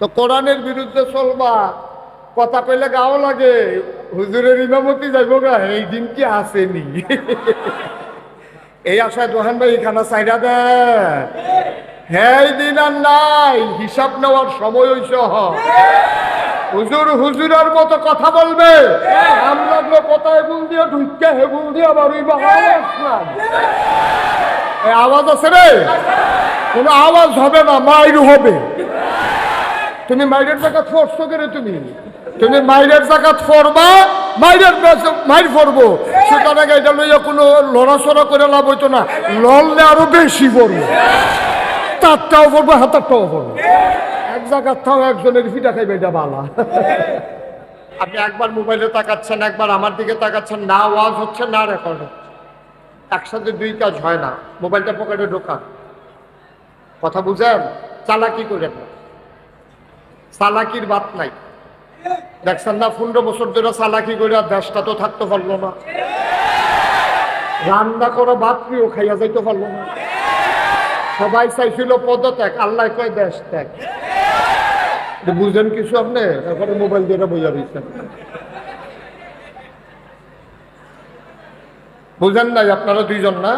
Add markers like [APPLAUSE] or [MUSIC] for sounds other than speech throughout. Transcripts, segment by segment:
তো কোরআনের বিরুদ্ধে চলবা। কথা কইলে গাও লাগে। হুজুরের ইমামতি যাইব গা, এই দিন কি আসেনি? এই আশায় দোহান ভাই খানা সাইডা দে। হ্যাঁ দিন আর নাই, হিসাব নেওয়ার সময় হইছ হুজুর হুজুরের মতো কথা বলবে। আমরা তো কথায় বুল দিয়ে ঢুকে হেবুল দিয়ে আবার ওই আওয়াজ আছে রে? কোনো আওয়াজ হবে না, মাইর হবে। তুমি মাইরের জায়গা ফোরছো কেন তুমি? তুমি মাইরের জায়গা ফোরবা, মাইরের মাইর ফোরবো। সুতরাং এটা লইয়া কোনো লড়াচড়া করে লাভ হইতো না। লড়লে আরও বেশি পড়ব। তারটাও পড়ব, হাতারটাও পড়ব। এক জায়গার থাও একজনের ফিটা খাইবে, এটা বালা। আপনি একবার মোবাইলে তাকাচ্ছেন, একবার আমার দিকে তাকাচ্ছেন, না ওয়াজ হচ্ছে, না রেকর্ড হচ্ছে। একসাথে দুই কাজ হয় না। মোবাইলটা পকেটে ঢোকা কথা বুঝেন? চালাকি করেন না। চালাকির বাত নাই। দেখছেন না, পনেরো বছর ধরে চালাকি করে দেশটা তো থাকতে পারল না। রান্না করো বাতরিও খাইয়া যাইতে পারল না। সবাই চাইছিল পদত্যাগ, আল্লাহ কয় দেশ ত্যাগ। বুঝেন কিছু আপনি? এরপরে মোবাইল দিয়ে বোঝা দিচ্ছেন। বুঝেন নাই আপনারা দুইজন না?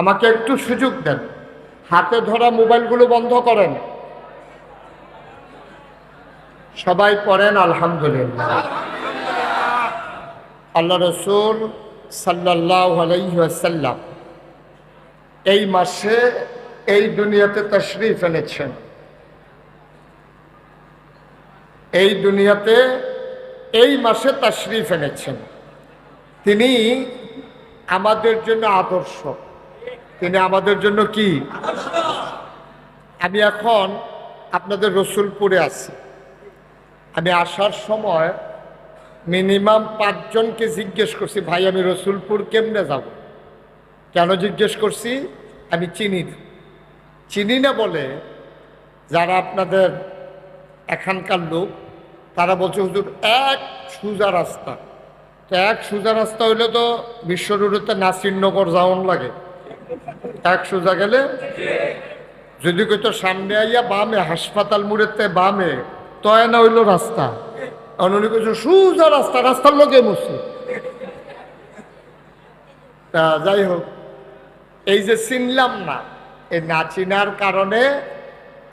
আমাকে একটু সুযোগ দেন। হাতে ধরা মোবাইলগুলো বন্ধ করেন। সবাই পড়েন, আলহামদুলিল্লাহ। আল্লাহ রসুল সাল্লাহ এই মাসে এই দুনিয়াতে তশরিফ এনেছেন। এই দুনিয়াতে এই মাসে তশরিফ এনেছেন। তিনি আমাদের জন্য আদর্শ। তিনি আমাদের জন্য কি? আমি এখন আপনাদের রসুলপুরে আছি। আমি আসার সময় মিনিমাম পাঁচজনকে জিজ্ঞেস করছি, ভাই, আমি রসুলপুর কেমনে যাব? কেন জিজ্ঞেস করছি, আমি চিনি না। চিনি না বলে যারা আপনাদের এখানকার লোক, তারা বলছে, হুজুর, এক সোজা রাস্তা। তো এক সোজা রাস্তা হইলে তো বিশ্ব নাসিরনগর যাওয়ান লাগে। এক সোজা গেলে যদি কইতো সামনে আইয়া বামে, হাসপাতাল মুড়েতে বামে তয় না হইল রাস্তা। অনুনি কইছো, সোজা রাস্তা, রাস্তার লোকে মসি। তা যাই হোক, এই যে চিনলাম না, এই না চিনার কারণে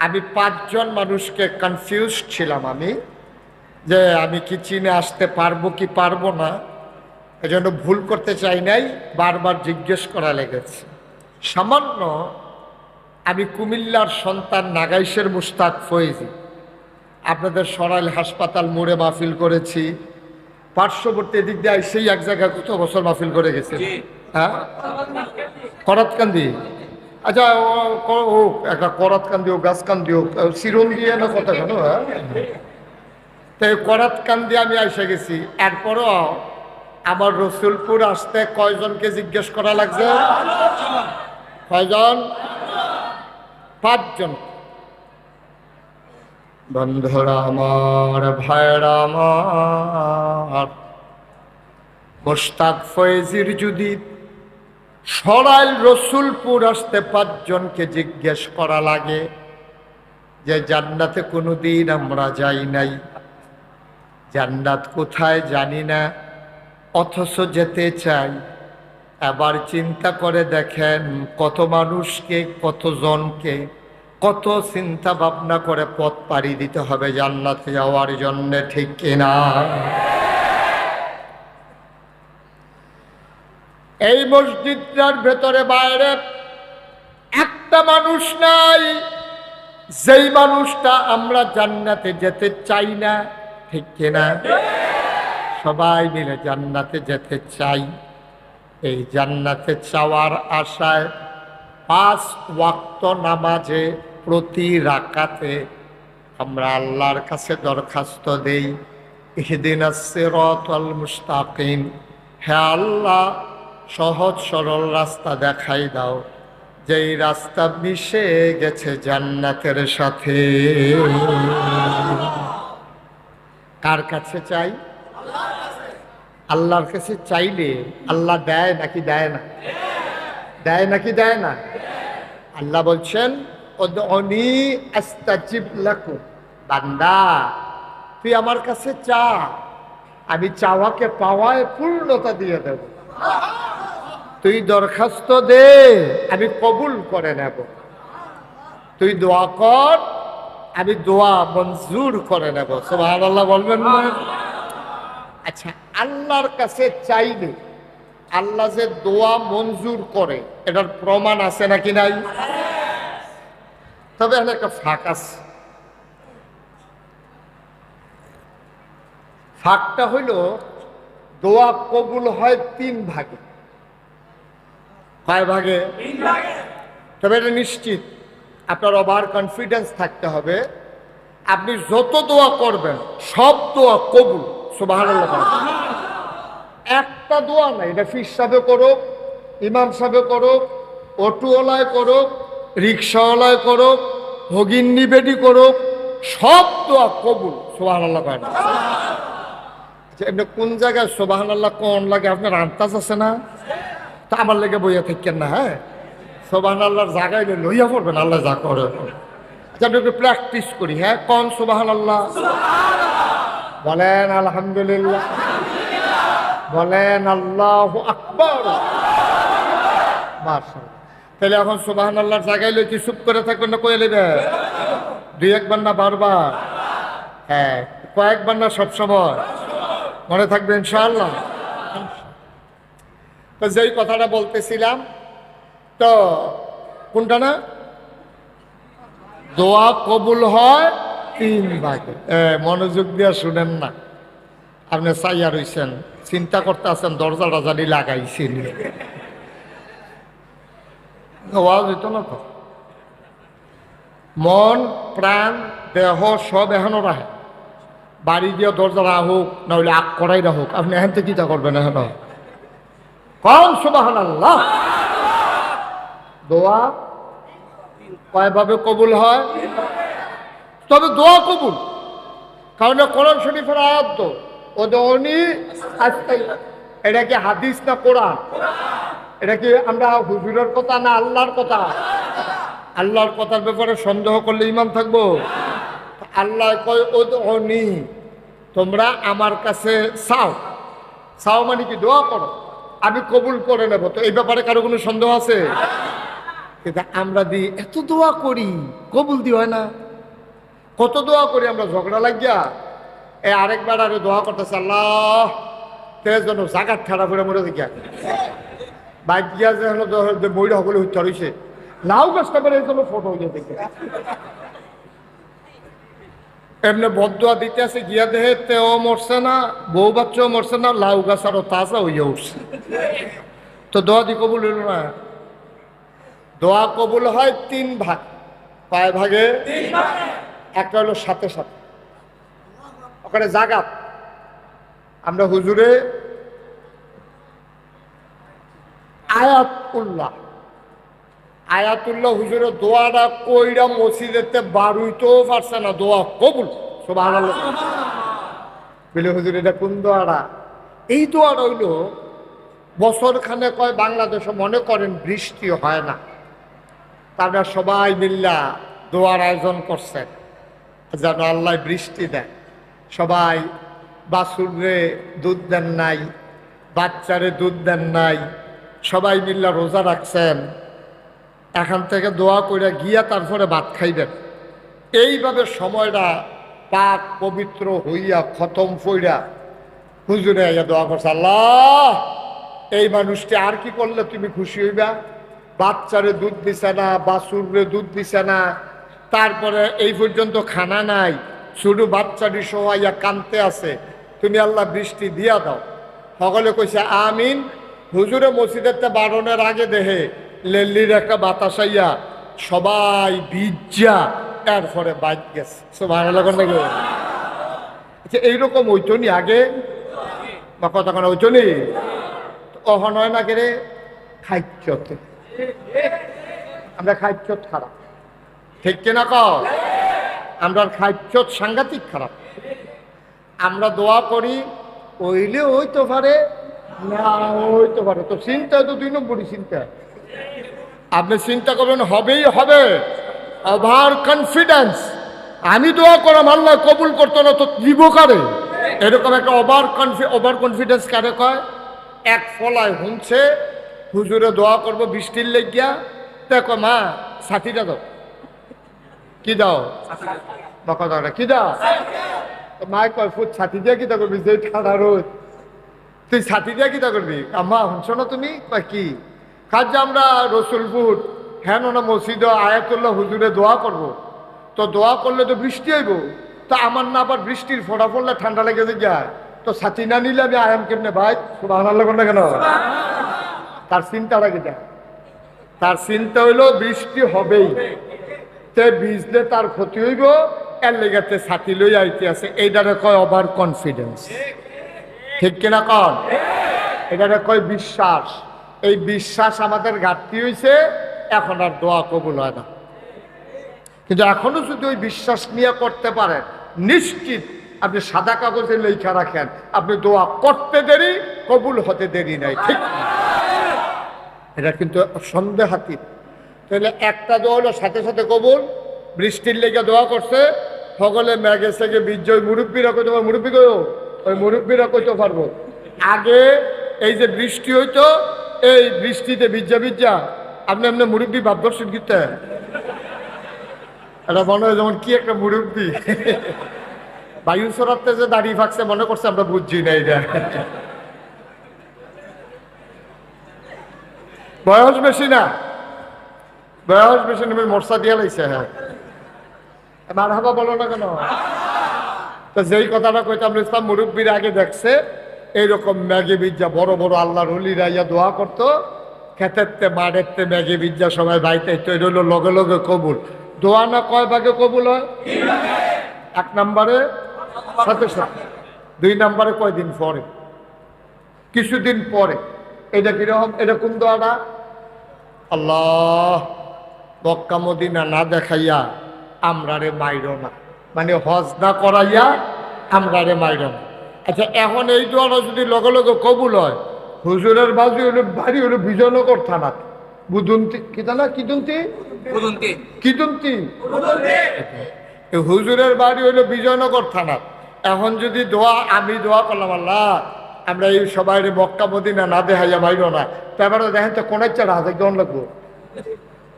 আমি পাঁচজন মানুষকে কনফিউজ ছিলাম আমি, যে আমি কি চিনে আসতে পারব, কি পারব না। এজন্য ভুল করতে চাই নাই, বারবার জিজ্ঞেস করা লেগেছে। সামান্য আমি কুমিল্লার সন্তান নাগাইশের মুস্তাক ফয়েজি আপনাদের সরাইল হাসপাতাল মোড়ে মাহফিল করেছি। পার্শ্ববর্তী এদিক দিয়ে সেই এক জায়গায় কত বছর মাহফিল করে গেছে হ্যাঁ? করাতকান্দি? আচ্ছা ও একটা করাতকান্দি ও গাছকান্দি ও চিরন দিয়ে না কথা কেন হ্যাঁ? তো করাতকান্দি আমি এসে গেছি। এরপরও আমার রসুলপুর আসতে কয়জনকে জিজ্ঞেস করা লাগছে? কয়জন? পাঁচজন। বন্ধুরা আমার ভাইরা আমার মোস্তাক ফয়েজির যদি সরাইল রসুলপুর আসতে পাঁচজনকে জিজ্ঞেস করা লাগে যে জান্নাতে কোনোদিন আমরা যাই নাই, জান্নাত কোথায় জানি না, অথচ যেতে চাই। এবার চিন্তা করে দেখেন কত মানুষকে কত জনকে কত চিন্তা ভাবনা করে পথ পাড়ি দিতে হবে জান্নাতে যাওয়ার জন্য, ঠিক কিনা এই মসজিদটার ভেতরে বাইরে একটা মানুষ নাই, যেই মানুষটা আমরা জান্নাতে যেতে চাই না, ঠিক কিনা সবাই মিলে জান্নাতে যেতে চাই। এই জান্নাতে চাওয়ার আশায় পাঁচ ওয়াক্ত নামাজে প্রতি রাকাতে আমরা আল্লাহর কাছে দরখাস্ত দেই, ইহদিন সিরাতাল মুস্তাকিম। হে আল্লাহ, সহজ সরল রাস্তা দেখাই দাও, যেই রাস্তা মিশে গেছে জান্নাতের সাথে। কার কাছে চাই? আল্লাহর কাছে চাইলে আল্লাহ দেয় নাকি দেয় না? দেয় নাকি দেয় না? আল্লাহ বলছেন আস্তাজিব লাকুম বান্দা, তুই আমার কাছে চা। আমি চাওয়াকে পাওয়ায় পূর্ণতা দিয়ে দেব। তুই দরখাস্ত দে, আমি কবুল করে নেব। তুই দোয়া কর, আমি দোয়া মঞ্জুর করে নেব। সোহান আল্লাহ বলবেন না? আচ্ছা আল্লাহর কাছে চাইলে আল্লাহ যে দোয়া মঞ্জুর করে, এটার প্রমাণ আছে নাকি নাই? তবে এখানে একটা ফাঁক আছে। ফাঁকটা হইল দোয়া কবুল হয় তিন ভাগে। কয় ভাগে? তবে এটা নিশ্চিত আপনার ওভার কনফিডেন্স থাকতে হবে। আপনি যত দোয়া করবেন সব দোয়া কবুল সুবাহ একটা দোয়া নাই এটা ফিস সাহেবে করুক ইমাম সাহেবে করুক অটোওয়ালায় করুক রিক্সাওয়ালায় করুক ভগিন নিবেদি করুক সব দোয়া কবুল সোহান আল্লাহ কয় না। আচ্ছা, এমনি কোন জায়গায় সোবাহান আল্লাহ কোন লাগে? আপনার আন্তাজ আছে না? তা আমার লেগে বইয়া থাকেন না হ্যাঁ? সোবাহান আল্লাহর জায়গায় লইয়া পড়বেন আল্লাহ যা করে। আচ্ছা একটু প্র্যাকটিস করি হ্যাঁ? কোন সোবাহান আল্লাহ বলেন আলহামদুলিল্লাহ। বলেন আল্লাহ আকবর। মার্শাল তাহলে এখন সুবাহান আল্লাহর জায়গায় লইছি চুপ করে থাকবেন না কয়ে নেবে দুই একবার না বারবার। হ্যাঁ কয়েকবার না সবসময় মনে থাকবে ইনশাআল্লাহ। তো যেই কথাটা বলতেছিলাম, তো কোনটা না? দোয়া কবুল হয় তিন ভাগে। মনোযোগ দিয়ে শুনেন না। আপনি চাইয়া রইছেন, চিন্তা করতে আছেন, দরজাটা জানি লাগাইছিল আওয়াজ হইতো না তো। মন, প্রাণ, দেহ সব এখনও রাখে বাড়ি গিয়ে দরজা রাহুক নইলে আগ করাই রাহুক আপনি এখান থেকে চিন্তা করবেন এখন? কম সুবাহান আল্লাহ দোয়া কয়ভাবে কবুল হয়? তবে দোয়া কবুল। কারণ কোরআন শরীফের আয়াত তো। ওদনি আস্তাই এটা কি হাদিস না কোরআন? এটা কি আমরা হুজুরের কথা না আল্লাহর কথা? আল্লাহর কথার ব্যাপারে সন্দেহ করলে ইমান থাকব? আল্লাহ কয় তোমরা আমার কাছে চাও। চাও মানে কি? দোয়া করো। আমি কবুল করে নেব। তো এই ব্যাপারে কারও কোনো সন্দেহ আছে? কিন্তু আমরা দি, এত দোয়া করি, কবুল দি হয় না। কত দোয়া করি আমরা? ঝগড়া লাগিয়া। এ আরেকবার আরে দোয়া করতেছে, আল্লাহ তেজ যেন জাগাত ঠাড়া করে মরে দেখিয়া বাইক গিয়া যে হলো ময়ূর সকলে হত্যা রয়েছে করে এই ফটো হইয়া দেখে। এমনি বদুয়া দিতে আছে গিয়া দেহে তেও মরছে না বউ বাচ্চাও মরছে না লাউ গাছ আরও তাজা হইয়া উঠছে। তো দোয়া দি কবুল হইল না? দোয়া কবুল হয় তিন ভাগ। কয় ভাগে। একটা হলো সাথে সাথে। ওখানে জাগাত। আমরা হুজুরে আয়াতুল্লাহ। আয়াতুল্লাহ হুজুরের দোয়াটা কইরা মসজিদেতে বারুইতেও পারছে না দোয়া কবুল। সবাই বলে হুজুর এটা কোন দোয়াটা? এই দোয়াটা হইল বছর খানে কয় বাংলাদেশে মনে করেন বৃষ্টি হয় না। তারা সবাই মিল্লা দোয়ার আয়োজন করছেন যেন আল্লাহ বৃষ্টি দেয়। সবাই বাসুরে দুধ দেন নাই বাচ্চারে দুধ দেন নাই সবাই মিল্লা রোজা রাখছেন, এখান থেকে দোয়া করে গিয়া তারপরে ভাত খাইবেন। এইভাবে সময়টা পাক পবিত্র হইয়া খতম ফইরা হুজুরে আইয়া দোয়া করছে, আল্লাহ, এই মানুষটি আর কি করলে তুমি খুশি হইবা? বাচ্চারে দুধ দিছে না বাসুরে দুধ দিছে না, তারপরে এই পর্যন্ত খানা নাই, শুধু বাচ্চাটি সহাইয়া কানতে আছে, তুমি আল্লাহ বৃষ্টি দিয়া দাও। সকলে কইছে, আমিন। হুজুরে মসজিদের বারণের আগে দেহে লেল্লির একটা বাতাস আইয়া সবাই বিজ্জা এরপরে বাইক গেছে। আচ্ছা এইরকম ওইটনি আগে? বা কতক্ষণ ওইটনি অহন হয় না কেরে? খাইচ্যতে। আমরা খাইচ্যত খারাপ। ঠিক কিনা ক আমরা খাইচ্যত সাংঘাতিক খারাপ। আমরা দোয়া করি ওইলে ওই তো পারে না হইতে পারে তো চিন্তা তো দুই নম্বরই চিন্তা। আপনি চিন্তা করবেন হবেই হবে। ওভার কনফিডেন্স আমি দোয়া করাম আল্লাহ কবুল করতো না তো দিব কারে? এরকম একটা ওভার কনফি ওভার কনফিডেন্স কারে কয়? এক ফলায় হুনছে হুজুরে দোয়া করব বৃষ্টির লেগিয়া। দেখো মা সাথীটা দাও। কি দাও? বকা দাও কি দাও? তো মায় কয় ফুট ছাতি দিয়ে কি তা করবি? যে ঠান্ডা রোদ। তুই ছাতি দিয়ে কি তা করবি? আম্মা, শুনছো না তুমি? কি? কাজ আমরা রসুলপুর হ্যাঁ না মসজিদ আয়াতুল্লাহ হুজুরে দোয়া করব। তো দোয়া করলে তো বৃষ্টি হইব। তো আমার না আবার বৃষ্টির ফোটা পড়লে ঠান্ডা লেগে যায় তো ছাতি না নিলে আমি আয়াম কেমনে ভাই? সুবাহ না কেন? তার চিন্তাটা কি দেয় তার চিন্তা হইল বৃষ্টি হবেই। তে ভিজলে তার ক্ষতি হইব, এর লেগেতে ছাতি লই আইতে আছে। এইটারে কয় ওভার কনফিডেন্স ঠিক কিনা কন? এটারে কয় বিশ্বাস। এই বিশ্বাস আমাদের ঘাটতি হয়েছে এখন আর দোয়া কবুল হয় না। কিন্তু এখনও যদি ওই বিশ্বাস নিয়ে করতে পারেন, নিশ্চিত আপনি সাদা কাগজে লেখা রাখেন, আপনি দোয়া করতে দেরি, কবুল হতে দেরি নাই, ঠিক এটা কিন্তু সন্দেহাতীত। তাহলে একটা দোয়া হলো সাথে সাথে কবুল, বৃষ্টির লেগে দোয়া করছে সকলে ম্যাগে সেগে মুরব্বীরা কইতে পারব মুরব্বী কইও ওই মুরব্বীরা কইতে পারব। আগে এই যে বৃষ্টি হইতো, এই বৃষ্টিতে বিজ্জা বিজ্জা আপনি আপনি মুরব্বী ভাবদর্শন কিনতে এটা মনে হয় যেমন কি একটা মুরব্বী। বায়ু সরাতে যে দাঁড়িয়ে ফাঁকছে মনে করছে আমরা বুঝছি না এটা। বয়স বেশি না। বয়স বেশি নেবে মর্সা দিয়া লাইছে হ্যাঁ। মার হাবা বলো না কেন? তো যেই কথাটা কইতাম ইসলাম মুরব্বীর আগে দেখছে, এইরকম ম্যাগি বিজ্জা, বড় বড় আল্লাহর হলিরা ইয়া দোয়া করতো, খেতেরতে, মাঠেরতে ম্যাগি বিজ্জা সবাই বাইতে তো হলো লগে লগে কবুল। দোয়া না কয় ভাগে কবুল হয়? এক নম্বরে, সাথে সাথে। দুই নম্বরে কয়দিন পরে? কিছুদিন পরে। এটা কীরকম? এটা কোন দোয়াটা? আল্লাহ, মক্কা মদিনা না দেখাইয়া আমরারে মাইর না। মানে হজ না করাইয়া আমরারে মাইর না আচ্ছা এখন এই দোয়াটা যদি লগে লগে কবুল হয় হুজুরের বাজু হলো বাড়ি হলো বিজয়নগর থানা। বুদুন্তি কি থানা? কিদুন্তি? কিদুন্তি? এই হুজুরের বাড়ি হলো বিজয়নগর থানা। এখন যদি দোয়া আমি দোয়া করলাম আল্লাহ আমরা এই সবাই মক্কা মদিনা না দেখাইয়া ভাইব না। তারপরে দেখেন তো কোন চার হাতে কেমন লাগবো?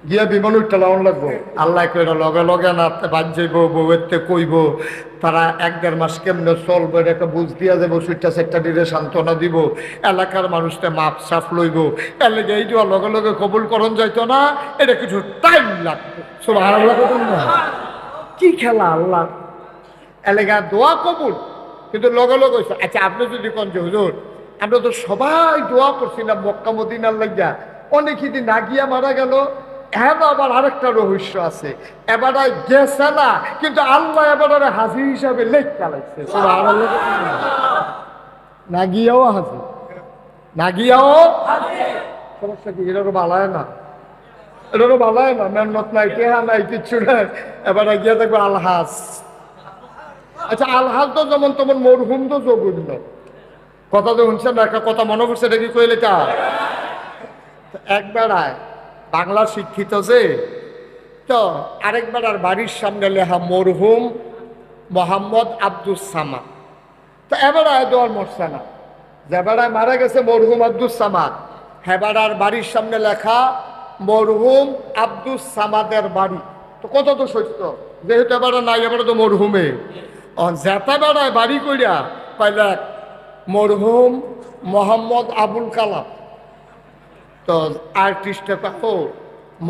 গিয়া বিমান উঠতে লাউন লাগবো। আল্লাহ কইরা লগে লগে না বাদ যাইব, বউয়েরতে কইব, তারা এক দেড় মাস কেমনে চলবো একটা বুঝ দিয়া যাব সুইটটা সেটটা দিলে সান্ত্বনা দিব, এলাকার মানুষটা মাপ সাফ লইব। এর লেগে এই দেওয়া লগে লগে কবুল করণ যাইতো না এটা কিছু টাইম লাগবে সব আল্লাহ না। কি খেলা আল্লাহ। এলাকা দোয়া কবুল, কিন্তু লগে লগে। আচ্ছা আপনি যদি কোন যে হুজুর, আমরা তো সবাই দোয়া করছিলাম মক্কা, মদিনার লাগিয়া অনেক যদি না গিয়া মারা গেল হ্যাঁ আবার আরেকটা রহস্য আছে। এবারে গেছে না, কিন্তু আল্লাহ এবারে হাজির হিসাবে লেখ চালাইছে না গিয়াও হাজির না গিয়াও সমস্যা কি? এটারও ভালায় না। এটারও ভালায় না। মেহনত নাই, টেহা নাই, কিচ্ছু নাই। এবারে গিয়া দেখব আলহাজ। আচ্ছা আলহাজ তো যেমন তেমন মরহুম তো জগুন্য কথা তো শুনছেন একটা কথা মনে করছে এটা কি কইলে তা? একবার আয়। বাংলা শিক্ষিত যে, তো আরেকবার আর বাড়ির সামনে লেখা মরহুম মোহাম্মদ আব্দুস সামাদ। তো এবার আয় দোয়ার মরছে না যেবারায় মারা গেছে মরহুম আব্দুস সামাদ হেবারার বাড়ির সামনে লেখা মরহুম আব্দুস সামাদের বাড়ি। তো কত তো? সত্য যেহেতু এবারে নাই, এবারে তো মরহুমে। জেতা বেড়ায় বাড়ি কইরা পাইলে মরহুম মোহাম্মদ আবুল কালাম। তো আর্টিস্টে কাকো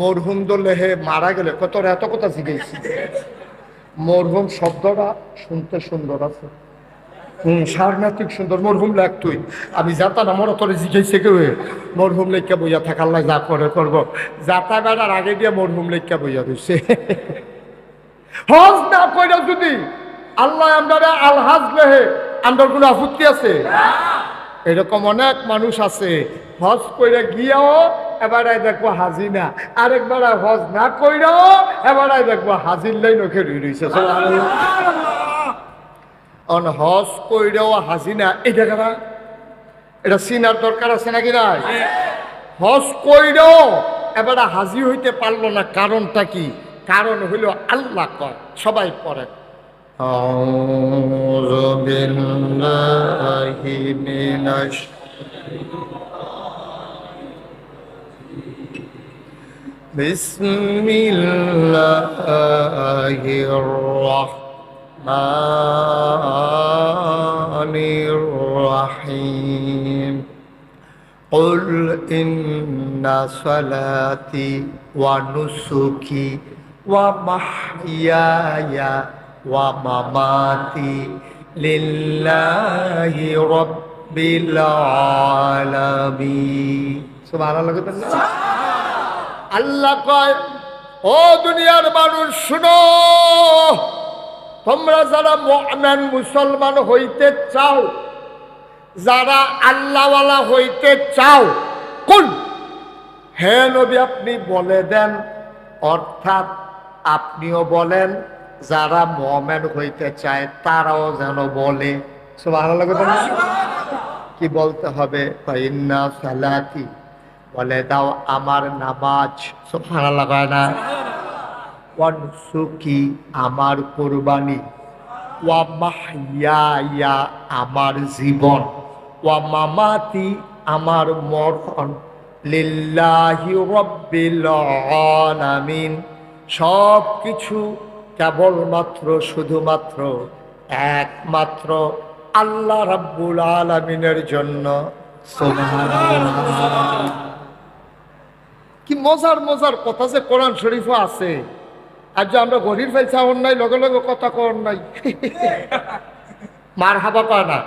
মরহুম দলে হে মারা গেলে, কত এত কথা শিখেছি মরহুম শব্দটা শুনতে সুন্দর আছে। হুম, সারনাথিক সুন্দর, মরহুম লেখ তুই। আমি যাতা না মনে তোরে জিজ্ঞাসা কেউ মরহুম লেখা বইয়া থাকার লাই যা করে করব। যাতা বেড়ার আগে দিয়ে মরহুম লেখা বইয়া দিচ্ছে হজ না কইরা যদি আল্লাহ আমরা আলহাজ লেহে আমরা কোনো আপত্তি আছে। এরকম অনেক মানুষ আছে, হজ কইরা গিয়াও এবারে দেখব হাজি না। আরেকবার হজ না কইরাও এবারে দেখব হাজির লাই নখে রইছে। অন হজ কইরাও হাজি না। এটা কারা এটা চিনার দরকার আছে নাকি নাই? হজ কইরাও এবারে হাজি হইতে পারল না, কারণটা কি? কারণ হইল আল্লাহ কয়, সবাই পড়ে أعوذ بالله من بسم الله الرحمن الرحيم. قل إن صلاتي ونسكي ومحياي ومماتي لله رب العالمين سبحان الله আল্লাহ কয় ও দুনিয়ার মানুষ শুনো তোমরা যারা মুমিন মুসলমান হইতে চাও যারা আল্লাহওয়ালা হইতে চাও কোন হে নবী আপনি বলে দেন অর্থাৎ আপনিও বলেন যারা মমেন হইতে চায়, তারাও যেন বলে? কি বলতে হবে? সালাতি, বলে দাও আমার নামাজ। সুবহানাল্লাহ কয় না? আমার কোরবানি। ওয়া আমার জীবন। ওয়া মামাতি, আমার মরণ। লিল্লাহি সব কিছু কেবলমাত্র শুধুমাত্র একমাত্র আল্লাহ রাব্বুল আলামিনের জন্য। কি মজার মজার কথা যে কোরআন শরীফও আছে। আর যে আমরা গরিব ফেলছি নাই লগে লগে কথা কর নাই। [LAUGHS] মার হাবা পায় না?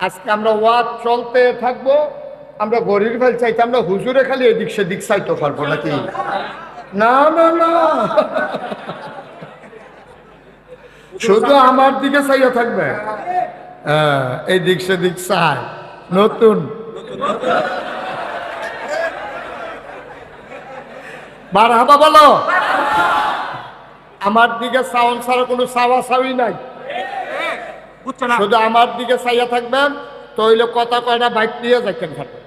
আজকে আমরা ওয়াদ চলতে থাকব আমরা গরিব ফেল চাইতে আমরা হুজুরে খালি এদিক সেদিক চাইতে পারব নাকি? না না না। শুধু আমার দিকে চাইয়া থাকবে? এই দিক সেদিক চাই। নতুন? বার হাবা বলো। আমার দিকে সাউন্ড ছাড়া কোনো সাওয়া সাউই নাই। না শুধু আমার দিকে চাইয়া থাকবেন তৈলে কথা কয়টা বাইক নিয়ে যাইতেন থাকবেন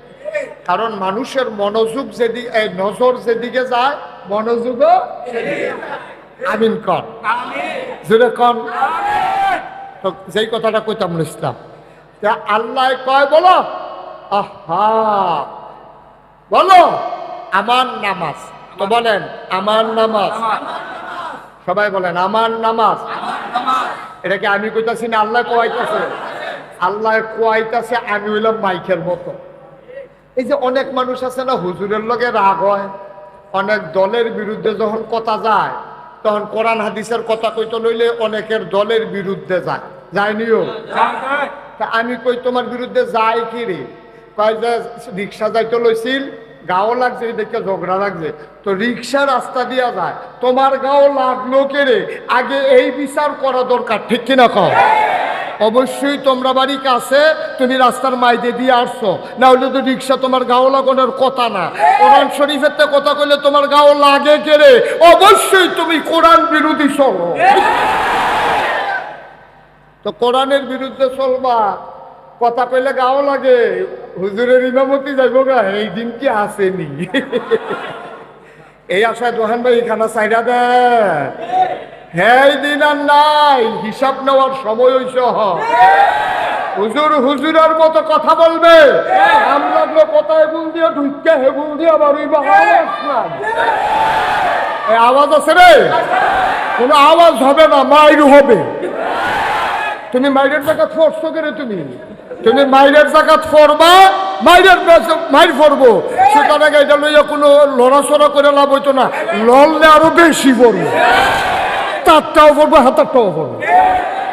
কারণ মানুষের মনোযোগ যেদিকে এই নজর যেদিকে যায়, মনোযোগও আমিন কর জুড়ে কন। তো যেই কথাটা কইতাম ইসলাম, তা আল্লাহ কয় বলো? আহা। বলো? আমার নামাজ। তো বলেন, আমার নামাজ। সবাই বলেন, আমার নামাজ। এটা কি আমি কইতাছি না আল্লাহ কোয়াইতাছে? আল্লাহ কোয়াইতাছে, আমি হইলাম মাইকের মতো। এই যে অনেক মানুষ আছে না, হুজুরের লগে রাগ হয়। অনেক দলের বিরুদ্ধে যখন কথা যায় তখন কোরআন হাদিসের কথা কইতে লইলে অনেকের দলের বিরুদ্ধে যায়। যায়নিও তা আমি কই তোমার বিরুদ্ধে যাই কি রে? কয় যে রিক্সা যাইতে লইছিল গাও লাগছে দেখে ঝগড়া লাগছে। তো রিক্সা রাস্তা দিয়া যায়, তোমার গাও লাগল কে রে? আগে এই বিচার করা দরকার, ঠিক কিনা কও? অবশ্যই তোমরা বাড়ি কাছে, তুমি রাস্তার মাইদে দিয়ে আসছো। না হলে তো রিক্সা তোমার গাও লাগানোর কথা না। কোরআন শরীফের তে কথা কইলে তোমার গাও লাগে কে রে? অবশ্যই তুমি কোরআন বিরোধী চলো। তো কোরআনের বিরুদ্ধে চলবা। কথা কইলে গাও লাগে। হুজুরের ইমামতি যাইব গা, এই দিন কি আসেনি? এই আশায় দোহান ভাই খানা চাইরা দে। হ্যাঁ দিন আর নাই, হিসাব নেওয়ার সময় হইছে হ। হুজুর হুজুরের মতো কথা বলবে। আমরা তো কথায় বুল দিয়ে ঢুকতে হে বুল দিয়ে, আবার ওই আওয়াজ আছে রে? কোনো আওয়াজ হবে না, মাইর হবে। তুমি মাইরের জায়গা ফোরছো করে তুমি? তুমি মাইরের জায়গা ফরবা, মাইরের মাইর ফরবো। আগে এটা লইয়া কোনো লড়াচড়া করে লাভ হইতো না। লড়লে আরও বেশি পড়ব। তারটাও পড়ব, হাতারটাও পড়ব।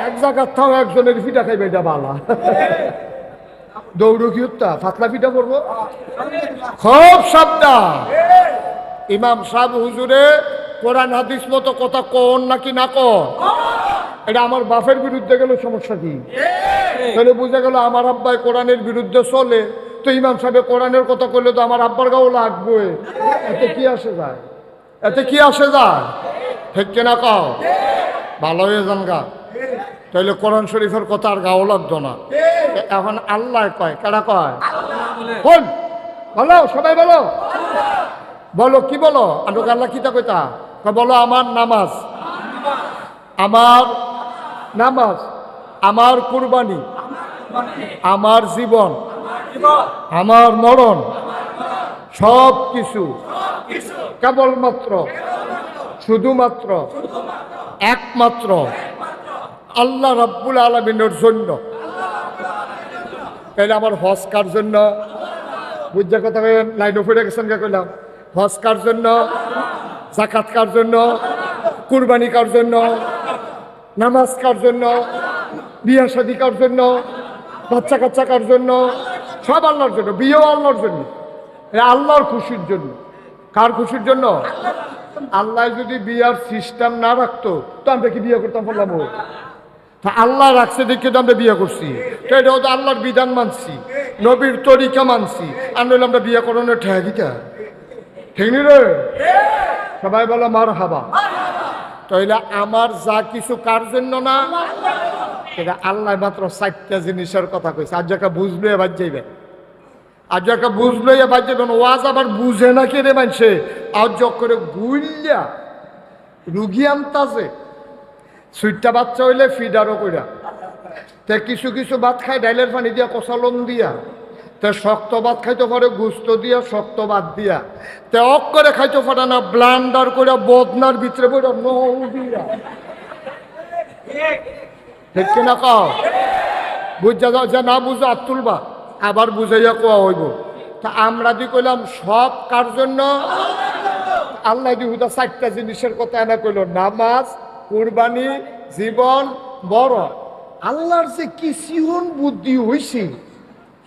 এক জায়গার থাও একজনের ফিটা খাইবে এটা বালা। দৌড়ো কি ফাতলা ফিটা পড়ব? খুব সাবধান। ইমাম সাহেব হুজুরে কোরআন হাদিস মতো কথা কন নাকি না কন? এটা আমার বাপের বিরুদ্ধে গেলে সমস্যা কি? তাহলে বুঝা গেল আমার আব্বাই কোরআনের বিরুদ্ধে চলে। তো ইমাম সাহেব কোরআনের কথা কইলে তো আমার আব্বার গাও লাগবে। এতে কি আসে যায়? এতে কি আসে যায়? ঠিক কিনা কও? ভালো হয়ে যান গা। তাইলে কোরআন শরীফের কথা আর গাও লাগতো না। এখন আল্লাহ কয় কেডা কয়? বল। বলো সবাই বলো। বলো কি বলো? আন্ডু আল্লাহ কিতা কইতা? তা বলো আমার নামাজ। আমার নামাজ। আমার কুরবানি। আমার জীবন। আমার মরণ। সব কিছু। কেবলমাত্র। শুধুমাত্র। একমাত্র। আল্লাহ রাব্বুল আলমিনের জন্য। তাহলে আমার হজ কার জন্য? বুঝছে কথা লাইন ফিরে গেছেন কে কইলাম? হজ কার জন্য? জাকাত কার জন্য? কুরবানি কার জন্য? নামাজ কার জন্য? বিয়া শাদী কার জন্য? বাচ্চা কাচ্চা কার জন্য? সব আল্লাহর জন্য, বিয়েও আল্লাহর জন্য। আল্লাহর খুশির জন্য। কার খুশির জন্য? আল্লাহ যদি বিয়ার সিস্টেম না রাখতো, তো আমরা কি বিয়ে করতাম বললাম তা আল্লাহ রাখছে দেখে তো আমরা বিয়ে করছি। তো এটা তো আল্লাহর বিধান মানছি। নবীর তরিকা মানছি। আর নইলে আমরা বিয়ে করানোর ঠেকিটা ঠিক নি রে? সবাই বলো মার হাবা তাইলে আমার যা কিছু কার জন্য না? এটা আল্লাহ মাত্র চারটা জিনিসের কথা কইছে। আজ একটা বুঝলো এবার যাইবে। আজ একটা বুঝলো এবার যাবেন ওয়াজ আবার বুঝে না কে রে মানছে আজ করে গুইল্লা রুগী আনতাছে। সুইটটা বাচ্চা হইলে ফিডারও কইরা। তে কিছু কিছু ভাত খায় ডাইলের পানি দিয়া কষালন দিয়া। তে শক্ত ভাত খাইতে পারে, গুস্ত দিয়া শক্ত ভাত দিয়া। তে অক করে খাইতে পারে না, ব্লান্ডার করে বদনার ভিতরে পড়ে নৌ দিয়া ঠিক কিনা কও? বুঝা যাও যে না বুঝো আর তুলবা। আবার বুঝাইয়া কোয়া হইব। তা আমরা দি কইলাম, সব কার জন্য? আল্লাহ দি হুদা চারটা জিনিসের কথা এনে কইল, নামাজ, কুরবানি, জীবন বড় আল্লাহর যে কি সিহন বুদ্ধি হইছে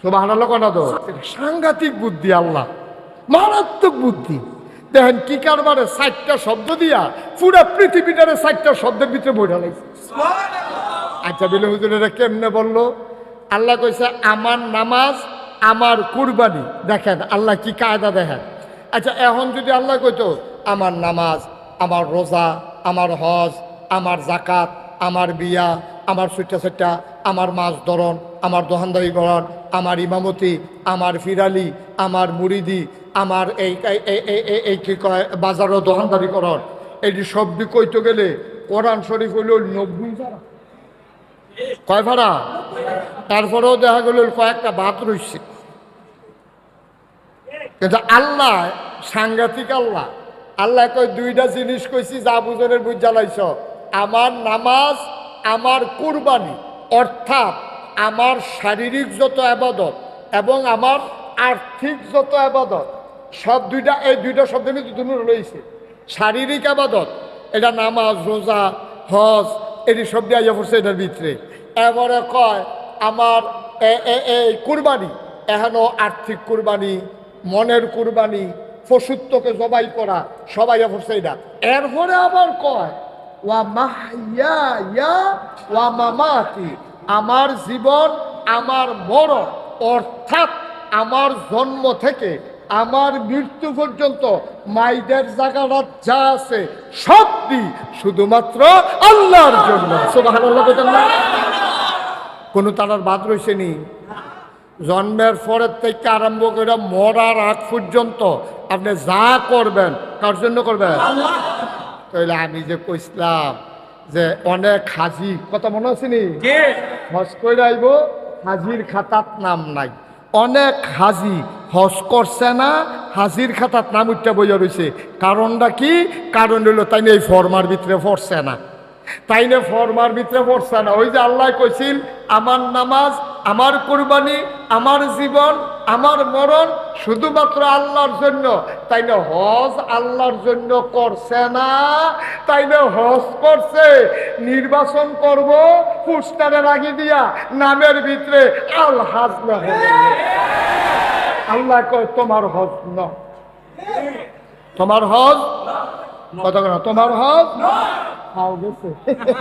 সোবাহ কনা তো? সাংঘাতিক বুদ্ধি আল্লাহ। মারাত্মক বুদ্ধি। দেখেন কি কারবারে চারটা শব্দ দিয়া পুরা পৃথিবীটারে চারটা শব্দের ভিতরে বইটা লাগছে আচ্ছা বিলে হুজুর এটা কেমনে বলল? আল্লাহ কইছে আমার নামাজ আমার কুরবানি। দেখেন আল্লাহ কি কায়দা দেখেন? আচ্ছা এখন যদি আল্লাহ কইতো আমার নামাজ আমার রোজা আমার হজ আমার জাকাত আমার বিয়া আমার সুইটা সুইটা আমার মাছ ধরন আমার দোকানদারি করন আমার ইমামতি, আমার ফিরালি, আমার মুড়িদি আমার এই, এই- কি কয়, বাজারও দোকানদারি করন এটি সবজি কইতে গেলে কোরআন শরীফ হইল নব্বই যারা কয় ভাড়া তারপরেও দেখা গেল কয়েকটা বাদ রইছে। কিন্তু আল্লাহ, সাংঘাতিক আল্লাহ। আল্লাহ কয়, দুইটা জিনিস কইছি, যা বুঝনের বুঝ জ্বালাইছ। আমার নামাজ, আমার কুরবানি, অর্থাৎ আমার শারীরিক যত আবাদত এবং আমার আর্থিক যত আবাদত, সব দুইটা, এই দুইটা শব্দের মধ্যে দুটো রয়েছে। শারীরিক আবাদত, এটা নামাজ, রোজা, হজ, এটি সব দিয়ে পড়ছে এটার ভিতরে। এবারে কয়, আমার এই কুরবানি এখনও আর্থিক কুরবানি, মনের কুরবানি, পশুত্বকে জবাই করা সবাই পড়ছে এটা। এরপরে আবার কয়, ওয়া মাহিয়া ইয়া ওয়া মামাতি। আমার জীবন আমার মরণ অর্থাৎ আমার জন্ম থেকে আমার মৃত্যু পর্যন্ত মাইদের জায়গাটা যা আছে সব দি শুধুমাত্র আল্লাহর জন্য। কোনো তারার বাদ রয়েছে নি? জন্মের পরের থেকে আরম্ভ করে মরার আগ পর্যন্ত আপনি যা করবেন কার জন্য করবেন? তাহলে আমি যে কইসলাম যে অনেক হাজি কথা মনে আছে নি? হস হজ করে আইব হাজির খাতাত নাম নাই। অনেক হাজি হজ করছে না হাজির খাতাত নাম উঠতে বইয়া রয়েছে কারণটা কি? কারণ হলো তাই এই ফর্মার ভিতরে পড়ছে না। তাই না ফর্মার ভিতরে পড়ছে না। ওই যে আল্লাহ কইছিল আমার নামাজ আমার কুরবানি আমার জীবন আমার মরণ শুধুমাত্র আল্লাহর জন্য। তাই না হজ আল্লাহর জন্য করছে না তাই না হজ করছে। নির্বাচন করব পুস্টারে লাগিয়ে দিয়া নামের ভিতরে আল হাজ না আল্লাহ কয় তোমার হজ ন। তোমার হজ? কথা তোমার হজ? খাও গেছে।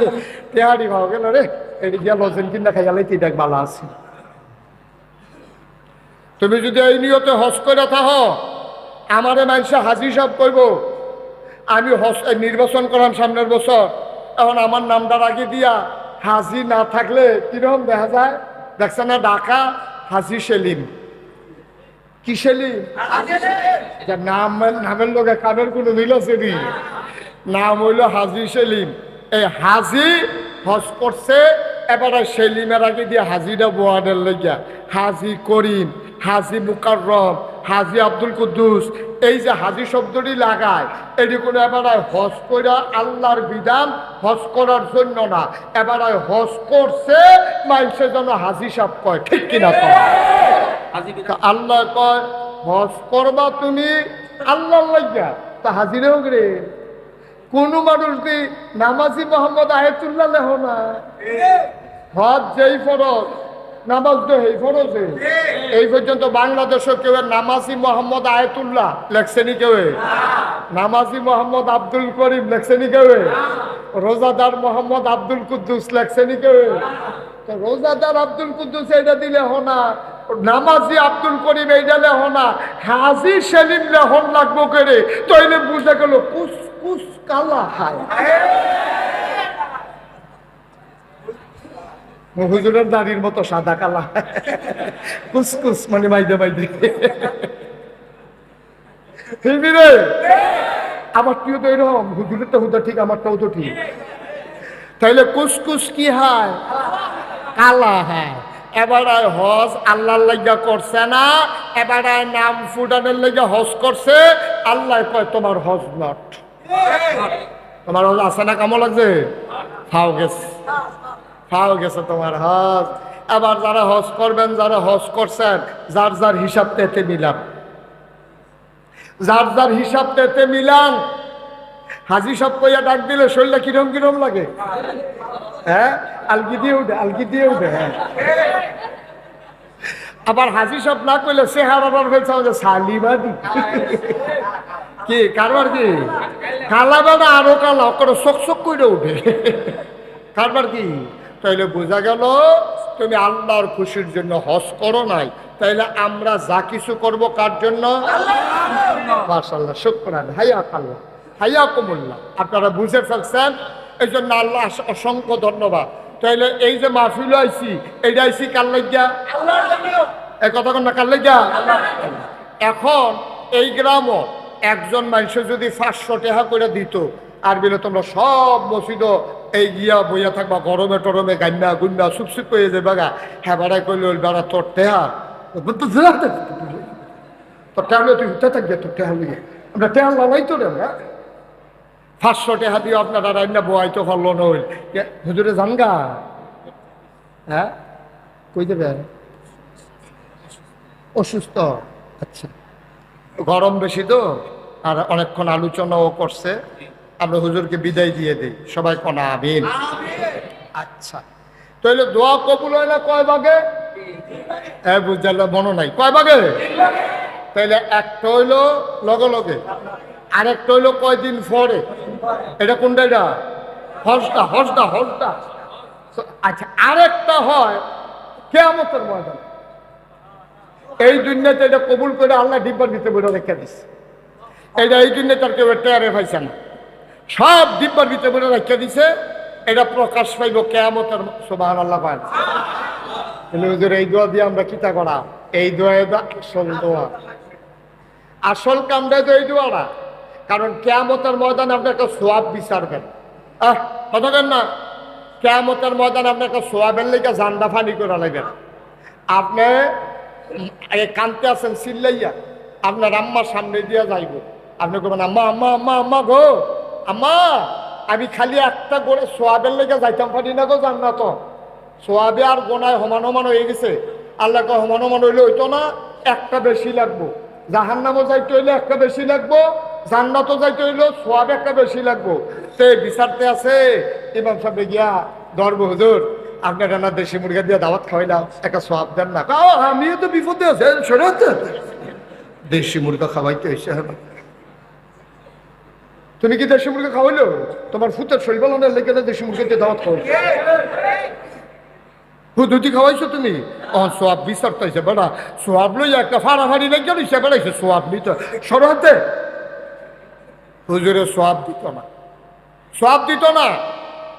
[LAUGHS] তেহারি খাও গেল রে। বালা আছে। তুমি যদি এই নিয়তে হজ করে থাহ মানুষে হাজি সব করব আমি এই নির্বাচন করাম সামনের বছর, এখন আমার নামটা রাখি দিয়া হাজি না থাকলে কীরকম দেখা যায়? দেখছে না ঢাকা? হাজি সেলিম। কি সেলিম? নাম নামের লোকে কামের কোনো মিল আছে নাম হইল হাজি সেলিম। এই হাজি হজ করছে এবারে সেলিমের আগে দিয়ে হাজিটা বোয়াদের লেগিয়া হাজি করিম হাজি মুকাররম হাজি আব্দুল কুদ্দুস এই যে হাজি শব্দটি লাগায় এটি কোনো এবারে হজ কইরা আল্লাহর বিধান হজ করার জন্য না। এবারে হজ করছে মানুষের জন্য হাজি সাপ কয় ঠিক কিনা কয়? আল্লাহ কয় হজ করবা তুমি আল্লাহ লাগিয়া তা হাজিরে হোক রে। কোন মানুষ দি নামাজি মোহাম্মদ আয়তুল্লাহ লেহ না। হজ যেই ফরজ, নামাজ তো এই ফরজে। এই পর্যন্ত বাংলাদেশে কেউ নামাজি মোহাম্মদ আয়তুল্লাহ লেখছেনি কেউ? নামাজি মোহাম্মদ আব্দুল করিম লেখছেনি কেউ? রোজাদার মোহাম্মদ আব্দুল কুদ্দুস লেখছেনি কেউ? তো রোজাদার আব্দুল কুদ্দুস এটা দিলে হনা নামাজি আব্দুল করিম এইটা লেহ না। হাজি সেলিম লেহন লাগবো করে? তৈলে বুঝে গেল কুস কুস কালা হায় হুজুরের দাড়ির মতো সাদা কালা। কুসকুস মানে হিবি রে আমার তুই তো এরকম, হুজুরের তো হুদা ঠিক, আমারটাও তো ঠিক। তাইলে কুসকুস কি হয়? কালা হয়। এবারে হজ আল্লাহর লাগিয়া করছে না, এবারে নাম ফুটানের লাগিয়া হজ করছে, আল্লাহ কয় তোমার হজ নট। তোমার হজ আছে না কেমন লাগছে? ফাও গেছে। ফাও গেছে তোমার হজ। এবার যারা হজ করবেন, যারা হজ করছেন, যার যার হিসাব পেতে মিলাম যার যার হিসাব পেতে মিলান। হাজি সব কইয়া ডাক দিলে শরীরটা কিরম কিরম লাগে? হ্যাঁ? আলগি দিয়ে উঠে, আলগি দিয়ে উঠে হ্যাঁ। আবার হাজি সব না কইলে সে হারাবার ফেলছে আমাদের সালিবাদি। কি? কারবার কি? কালা বেড়া আরও কালা করে চক চক করে উঠে। কারবার কি? তাইলে বোঝা গেল তুমি আল্লাহর খুশির জন্য হস করো নাই তাইলে আমরা যা কিছু করব কার জন্য? মাশাল্লাহ শুক্রান হাইয়া আল্লাহ হাইয়া কুমুল্লাহ আপনারা বুঝে ফেলছেন? এই জন্য আল্লাহ অসংখ্য ধন্যবাদ। তাইলে এই যে মাহফিল আইছি এইটা আইছি কার লাগিয়া এই কথা কন না কার লাগিয়া এখন এই গ্রামও একজন মানুষ যদি পাঁচশো টাকা করে দিত আর বিলে তোমরা সব মসজিদ এই গিয়া বইয়া থাকবা, গরমে টরমে গান্না গুন্না সুপসুপ করে যাবে গা। হ্যাঁ বেড়াই করলে ওই বেড়া, তোর টেহা? তোর টেহলে তুই উঠতে থাকবে, তোর টেহা লিগে আমরা টেহা লালাই তো রে আমরা। পাঁচশো টেহা দিয়ে আপনারা রান্না বোয়াইতে পারল না হইল হুজুরে জানগা হ্যাঁ? কই দেবে অসুস্থ। আচ্ছা। গরম বেশি তো? আর অনেকক্ষণ আলোচনাও করছে। আমরা হুজুরকে বিদায় দিয়ে দিই। সবাই কনা আমিন। আচ্ছা। তাহলে দোয়া কবুল হয় না কয় ভাগে? মনে নাই। কয় ভাগে? তাইলে একটা হইল লগে লগে। আরেকটা হইল কয়দিন পরে? এটা কোনটা এটা? হসটা হসটা হসটা আচ্ছা আরেকটা হয় কেয়ামতের ময়দান। এই দুনিয়াতে এটা কবুল করে আল্লাহ ডিব্বার ভিতরে বইটা রেখে দিচ্ছে এটা এই দুনিয়াতে আর কেউ টেয়ারে পাইছে না। সব ডিব্বার ভিতরে বইটা রেখে দিছে, এটা প্রকাশ পাইব কেয়ামতের সোবাহান আল্লাহ পায়। এই দোয়া দিয়ে আমরা কিতা করা? এই দোয়া আসল দোয়া। আসল কামটা তো এই দোয়াটা। কারণ কেয়ামতের ময়দান আপনাকে সোয়াব বিচারবেন আহ, কথা কেন না। কেয়ামতের ময়দান আপনাকে সোয়াবের লেগে জান্ডা ফানি করা লাগবেন আপনি কানতে আছেন, চিল্লাইয়া। আপনার আম্মার সামনে দিয়ে যাইব। আপনি করবেন আম্মা আম্মা আম্মা আম্মা গো আম্মা আমি খালি একটা গোড়ে সোয়াবের লেগে যাইতাম পারি না গো জান না তো সোয়াবে আর গোনায় সমান সমান হয়ে গেছে। আল্লাহকে সমান সমান হইলে হইতো না একটা বেশি লাগবো। জাহান নামও যাইতে হইলে একটা বেশি লাগবো জান্নাতও যাইতে হইলেও সোয়াব একটা বেশি লাগবো। সে বিচারতে আছে ইমাম সাহেব গিয়া ধর্ম হুজুর আপনার রান্না দেশি মুরগা দিয়ে দাওয়াত খাওয়াইলাম একটা সোয়াব দেন না। আমিও তো বিপদে আছে দেশি মুরগা খাওয়াইতে হয়েছে তুমি কি দেশি মুরগি খাওয়াইলো? তোমার ফুতের শরীর লেগে না দেশি মুরগা দিয়ে দাওয়াত খাওয়াইছো দুটি খাওয়াইছো তুমি? সোয়াব বিচারতে হয়েছে বেড়া। সোয়াব লই একটা ফাড়াফাড়ি লেগে বেড়াইছে সোয়াব নিত হুজুরে সোয়াব দিত না। সোয়াব দিত না।